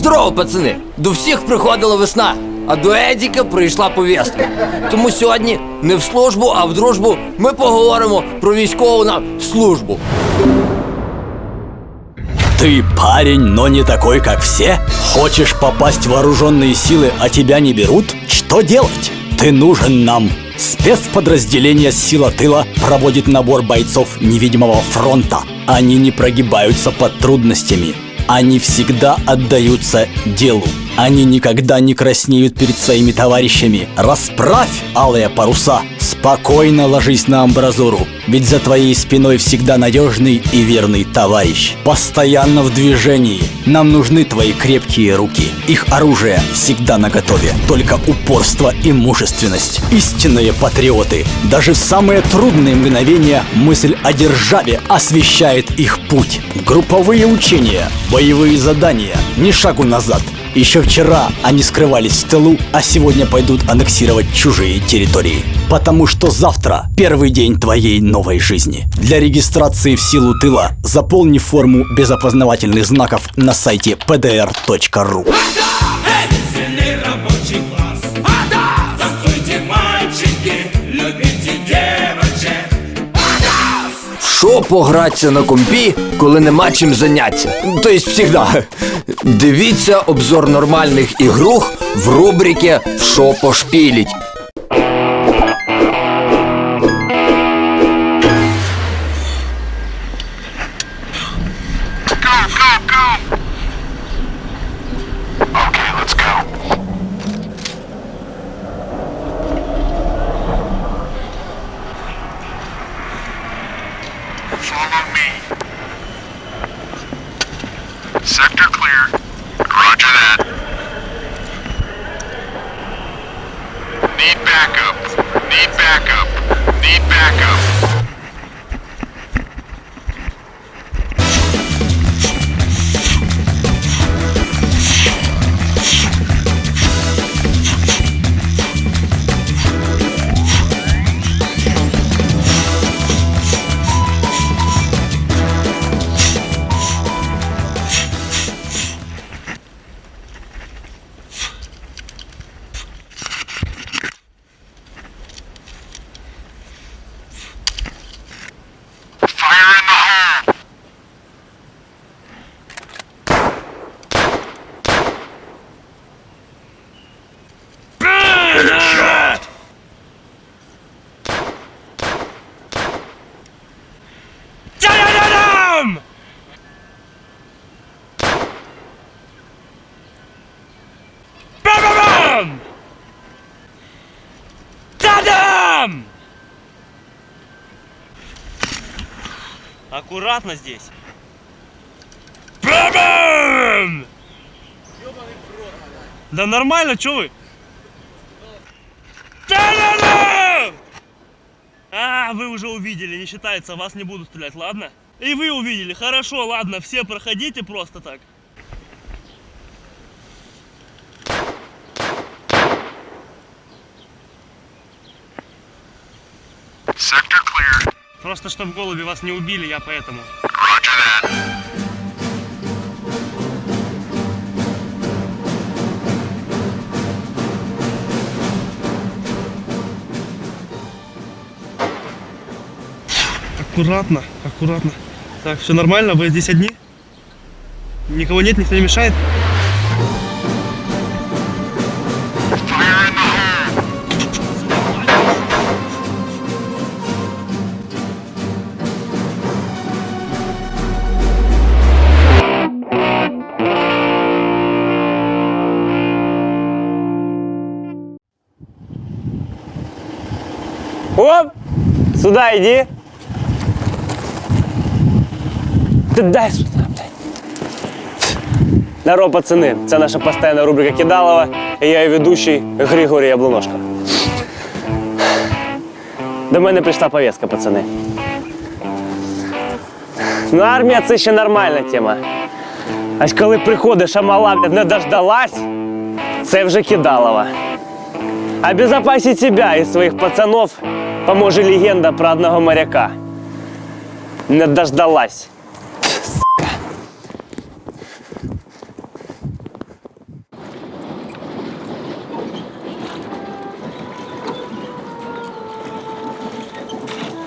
Здорово, пацани! До всіх приходила весна, а до Едіка прийшла повістка. Тому сьогодні не в службу, а в дружбу ми поговоримо про військову нам службу. Ты парень, но не такой, как все? Хочешь попасть в вооруженные силы, а тебя не берут? Что делать? Ты нужен нам. Спецподразделение «Сила тыла» проводит набор бойцов невидимого фронта. Они не прогибаются под трудностями. Они всегда отдаются делу. Они никогда не краснеют перед своими товарищами. Расправь алые паруса. Спокойно ложись на амбразуру. Ведь за твоей спиной всегда надежный и верный товарищ. Постоянно в движении. Нам нужны твои крепкие руки. Их оружие всегда наготове. Только упорство и мужественность. Истинные патриоты. Даже в самые трудные мгновения мысль о державе освещает их путь. Групповые учения, боевые задания. Ни шагу назад. Еще вчера они скрывались в тылу, а сегодня пойдут аннексировать чужие территории. Потому что завтра первый день твоей новой жизни. Для регистрации в силу тыла заполни форму без опознавательных знаков на сайте pdr.ru. В Що погратися на компі, коли нема чим заняться? Тобто всегда. Дивіться обзор нормальних ігрух в рубриці «В що пошпіліть». Need backup. Need backup. Need backup. Аккуратно здесь. Да нормально, чё вы? А, вы уже увидели, не считается, вас не буду стрелять, ладно? И вы увидели, хорошо, ладно, все проходите просто так. Sector clear. Просто чтобы голуби вас не убили, я поэтому. Аккуратно, аккуратно. Так, все нормально, вы здесь одни? Никого нет, никто не мешает? Оп! Сюда иди. Ти дай сюди, блядь. Здорово, пацани. Це наша постійна рубрика Кидалова. І я її ведучий Григорій Яблоножка. До мене прийшла повістка, пацани. Ну, армія це ще нормальна тема. Аж коли приходиш, а мала блядь, не дождалась, це вже кидалова. Обезопасить себя и своих пацанов А може легенда про одного моряка. Не дождалась.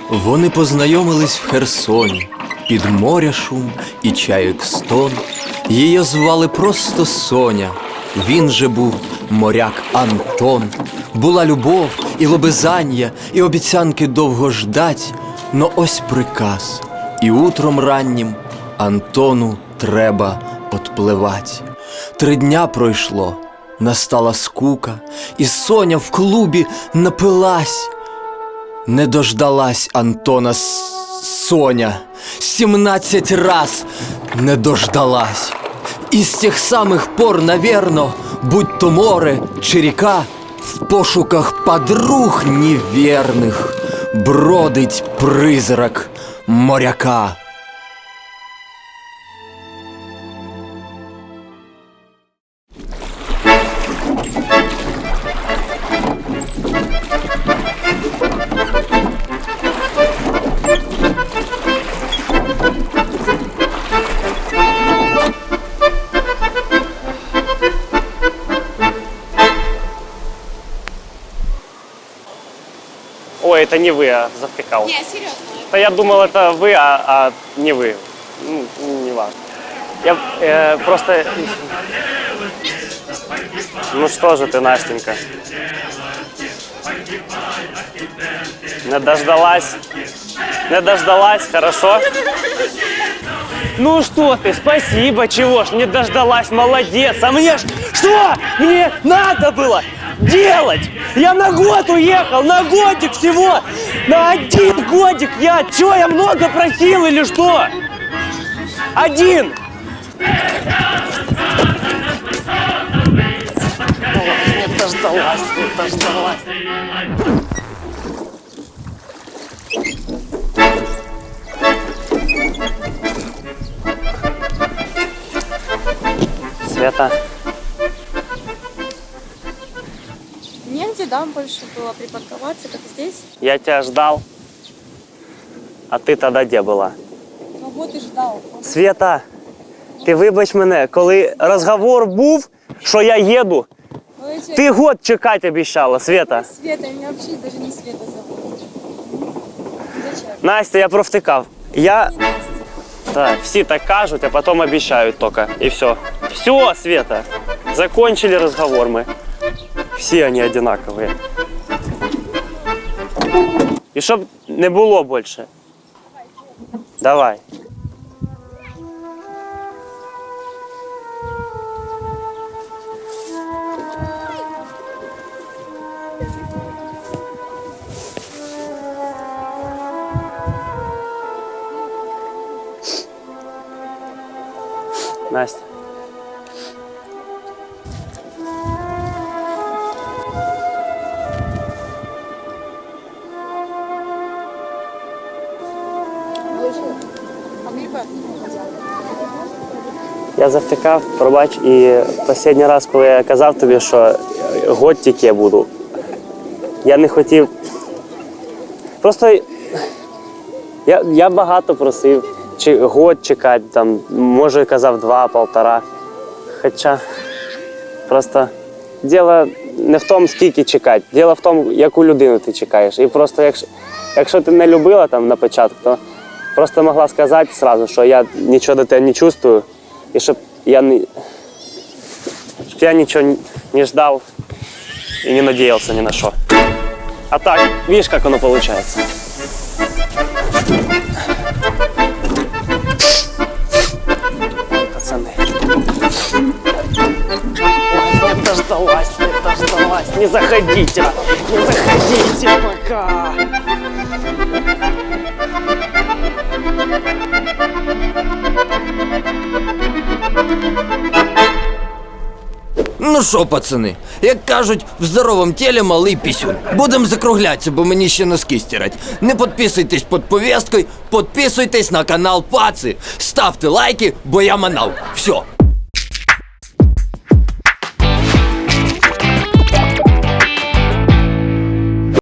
Вони познайомились в Херсоні під моря шум і чайок стон. Її звали просто Соня. Він же був моряк Антон. Була любов і лобизання, і обіцянки довго ждать. Но ось приказ, і утром раннім Антону треба отпливать. Три дня пройшло, настала скука, і Соня в клубі напилась. Не дождалась Антона Соня. Сімнадцять раз не дождалась. І з тих самих пор, навірно, будь то море чи ріка, в пошуках подруг невірних бродить призрак моряка. Это не вы, а завтыкал. Не, серьезно. Да я думал, это вы, а, а не вы. Ну, не важно. Я э, просто... Ну что же ты, Настенька? Не дождалась? Не дождалась, хорошо? Ну что ты, спасибо, чего ж, не дождалась, молодец. А мне ж, что мне надо было делать? Я на год уехал, на годик всего. На один годик я, чё, я много просил или что? Один. Ой, Не дождалась, не дождалась. Света, Негде, да, больше было припарковаться, как здесь. я тебя ждал, а ти тоді де була? Ну вот и ждал. Света, ти вибач мене, коли розговор був, що я їду, Ну, эти- ти год чекати обіцяла, Света. Света, меня вообще даже не Света зовут. Зачем? Настя, я провтикав. Я. Не Настя. Так, всі так кажуть, а потім обіцяють тільки. І все. Все, Света. Закончили разговор мы. Всі вони одинакові. І щоб не було більше. Давай. Настя. Я завтикав, пробач, і останній раз, коли я казав тобі, що год тільки я буду, я не хотів. Просто я, я багато просив, чи год чекати, там, може, казав два, полтора. Хоча просто діло не в тому, скільки чекати, діло в тому, яку людину ти чекаєш. І просто якщо, якщо ти не любила там на початку, то просто могла сказати одразу, що я нічого до тебе не чувствую, і щоб я не. Щоб я нічого не- не ждав і не надіявся ні на що. А так, видишь, как оно получается. Ой, Пацаны. Ой, не дождалась, не дождалась. Не заходите, не заходите пока. Ну що, пацани, як кажуть, в здоровому тілі малий пісюн. Будем закруглятися, бо мені ще носки стирать. Не підписуйтесь під повісткою, підписуйтесь на канал Паци. Ставте лайки, бо я манав. Все,